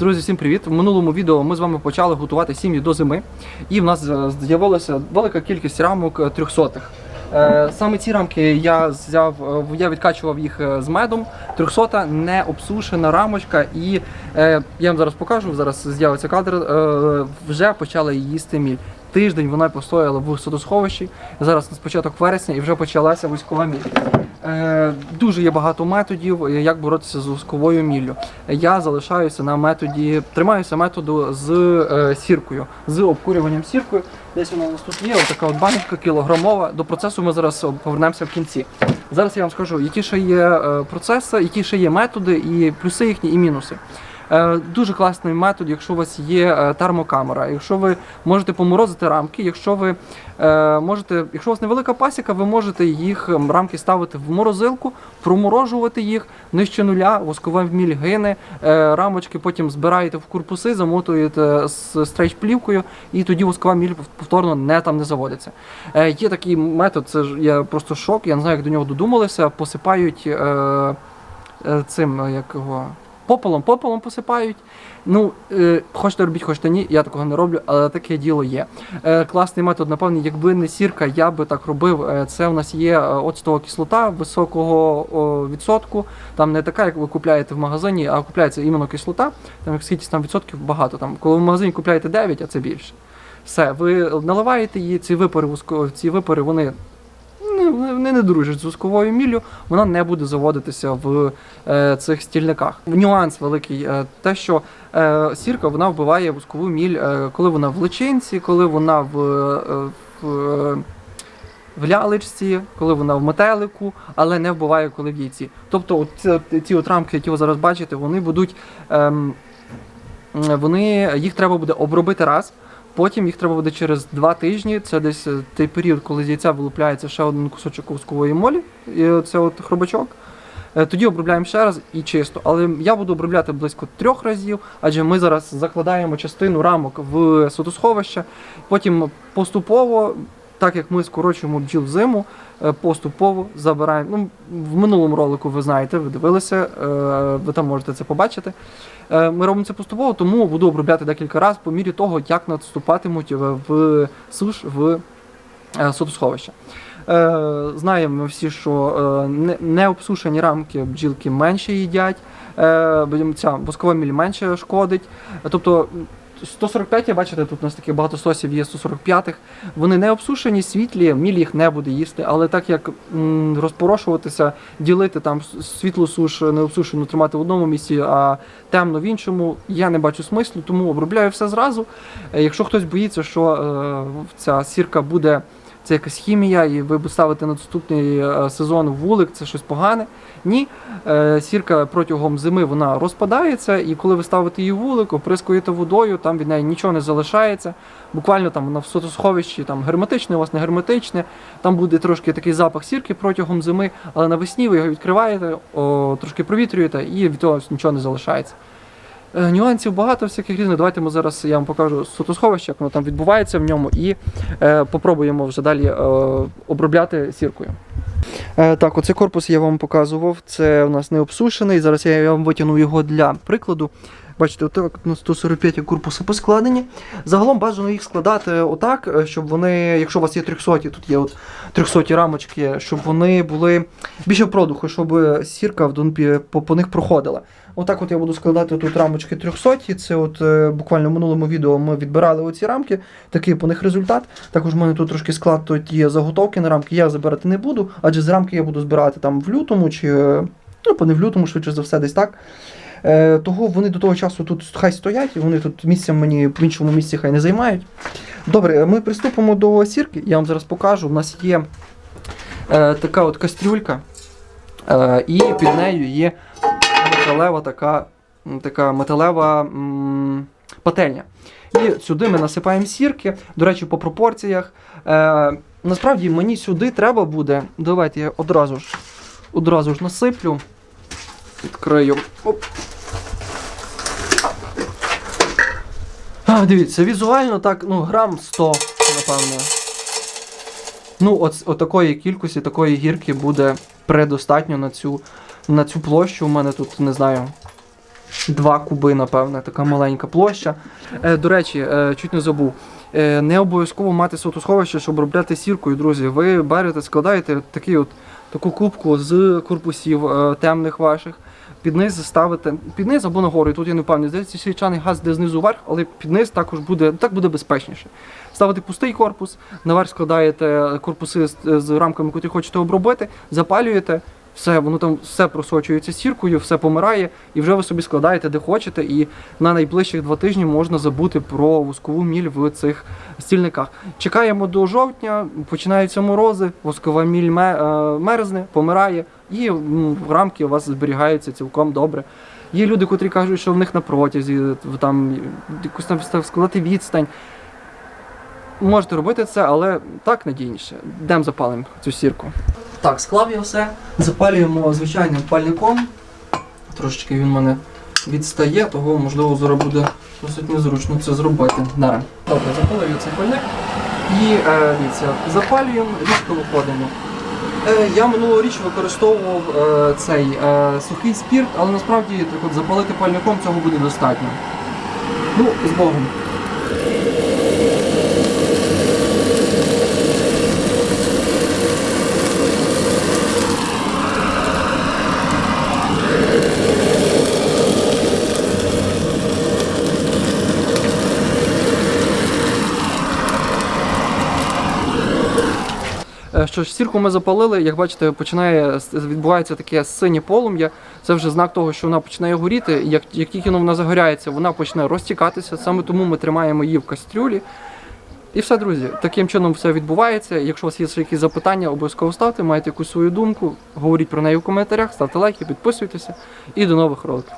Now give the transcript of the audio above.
Друзі, всім привіт! В минулому відео ми з вами почали готувати сім'ї до зими, і в нас е, з'явилася велика кількість рамок е, трьохсотих. Е, Саме ці рамки я взяв, я відкачував їх з медом. Трьохсота не обсушена рамочка, і я вам зараз покажу. Зараз з'явиться кадр. Вже почала їсти міль. Тиждень вона постояла в садосховищі. Зараз на початок вересня і вже почалася військова міль. Е, дуже є багато методів, е, як боротися з восковою міллю. Я залишаюся на методі, тримаюся методу з е, сіркою, з обкурюванням сіркою. Десь вона у нас тут є, така от баночка кілограмова. До процесу ми зараз повернемося в кінці. Зараз я вам скажу, які ще є процеси, які ще є методи, і плюси їхні, і мінуси. Е, Дуже класний метод, якщо у вас є е, термокамера, якщо ви можете поморозити рамки, якщо ви е, можете, якщо у вас невелика пасіка, ви можете їх ем, рамки ставити в морозилку, проморожувати їх нижче нуля, воскова міль гине, рамочки потім збираєте в корпуси, замотуєте з стрейч-плівкою, і тоді воскова міль повторно не там не заводиться. Є такий метод, це ж я просто шок, я не знаю, як до нього додумалися, посипають цим, як його. Попелом, попелом посипають. Ну, е, хочете робіть, хочете ні, я такого не роблю, але таке діло є. Е, класний метод, напевно, якби не сірка, я би так робив. Е, це у нас є е, оцтова кислота високого о, відсотку. Там не така, як ви купляєте в магазині, а купляється іменно кислота. Там як там відсотків багато. Там, коли в магазині купляєте 9, а це більше. Все, ви наливаєте її, ці випари, ці випари, вони. Ну, Вони не дружать з восковою міллю, вона не буде заводитися в е, цих стільниках. Нюанс великий, е, те, що е, сірка вона вбиває воскову міль, е, коли вона в личинці, коли вона в, е, в, в лялечці, коли вона в метелику, але не вбиває, коли в яйці. Тобто, от ці, ці от рамки, які ви зараз бачите, вони будуть. Ем, вони, їх треба буде обробити раз. Потім їх треба буде через два тижні. Це десь е, той період, коли з яйця вилупляється ще один кусочок кускової молі, і це от хробачок. Е, Тоді обробляємо ще раз і чисто. Але я буду обробляти близько трьох разів, адже ми зараз закладаємо частину рамок в сотосховище. Потім поступово, так як ми скорочуємо бджіл зиму, е, поступово забираємо. Ну, в минулому ролику ви знаєте, ви дивилися, е, ви там можете це побачити. Е, Ми робимо це поступово, тому буду обробляти декілька разів по мірі того, як надступатимуть в, в суш в сотосховище. Е, Знаємо всі, що е, не, не обсушені рамки бджілки менше їдять, ця воскова міль менше шкодить. Тобто 145, я бачите, тут у нас таких багато сосів є 145-х. Вони не обсушені, світлі, міль їх не буде їсти, але так як м, розпорошуватися, ділити там світлу суш не обсушену, тримати в одному місці, а темно в іншому, я не бачу смислу, тому обробляю все зразу. Е, Якщо хтось боїться, що е, ця сірка буде. Це якась хімія, і ви ставите на наступний е, сезон вулик, це щось погане. Ні, Е, сірка протягом зими вона розпадається, і коли ви ставите її вулик, оприскуєте водою, там від неї нічого не залишається. Буквально там вона в сотосховищі там герметичне, у вас не герметичне. Там буде трошки такий запах сірки протягом зими, але навесні ви його відкриваєте, о, трошки провітрюєте, і від того нічого не залишається. Е, Нюансів багато всяких різних. Давайте ми зараз я вам покажу сотосховище, як воно там відбувається в ньому, і е, попробуємо вже далі е, обробляти сіркою. Е, так, оцей корпус я вам показував. Це у нас не обсушений. Зараз я, я вам витягну його для прикладу. Бачите, отак на 145 корпуси поскладені. Загалом бажано їх складати отак, е, щоб вони, якщо у вас є 300, тут є от 300 рамочки, щоб вони були більше продуху, щоб сірка в донпі по, по них проходила. Отак от я буду складати тут рамочки 300. Це от е, буквально в минулому відео ми відбирали оці рамки, такий по них результат. Також в мене тут трошки склад тут є заготовки на рамки. Я забирати не буду, адже з рамки я буду збирати там в лютому чи е, ну, по не в лютому, швидше за все, десь так. Е, того вони до того часу тут хай стоять, вони тут місцем мені в іншому місці хай не займають. Добре, ми приступимо до сірки. Я вам зараз покажу. У нас є е, така от кастрюлька, е, і під нею є металева така, така металева м, пательня. І сюди ми насипаємо сірки, до речі, по пропорціях. Е, насправді мені сюди треба буде. Давайте я одразу ж, одразу ж насиплю. Відкрию. Оп. А, дивіться, візуально так, ну, грам 100, напевно. Ну, от, от такої кількості, такої гірки буде предостатньо на цю, на цю площу. У мене тут, не знаю, 2 куби, напевне, така маленька площа. Е, до речі, е, чуть не забув. Е, не обов'язково мати сотосховище, щоб робляти сіркою, друзі. Ви берете, складаєте такий от, таку кубку з корпусів е, темних ваших. Під низ ставити під низ або нагору. І тут я не впевнений. Здається, свічаний газ де знизу вверх, але під низ також буде так буде безпечніше. Ставити пустий корпус, наверх складаєте корпуси з, з рамками, які хочете обробити, запалюєте. Все, воно там все просочується сіркою, все помирає, і вже ви собі складаєте де хочете. І на найближчих два тижні можна забути про воскову міль в цих стільниках. Чекаємо до жовтня, починаються морози, воскова міль е, мерзне, помирає, і рамки у вас зберігаються цілком добре. Є люди, котрі кажуть, що в них на протязі там якусь там складати відстань. Можете робити це, але так надійніше. Йдемо запалимо цю сірку. Так, склав я все. Запалюємо звичайним пальником. Трошечки він в мене відстає, того можливо зараз буде досить незручно це зробити. Добре, запалив цей пальник. І е, дивіться, запалюємо, різко виходимо. Е, я минулоріч використовував е, цей е, сухий спірт, але насправді так от запалити пальником цього буде достатньо. Ну, з Богом. Е, Що ж, сірку ми запалили, як бачите, починає відбувається таке синє полум'я. Це вже знак того, що вона починає горіти. Як, як тільки вона загоряється, вона почне розтікатися. Саме тому ми тримаємо її в кастрюлі. І все, друзі, таким чином все відбувається. Якщо у вас є ще якісь запитання, обов'язково ставте, маєте якусь свою думку, говоріть про неї в коментарях, ставте лайки, підписуйтеся і до нових роликів.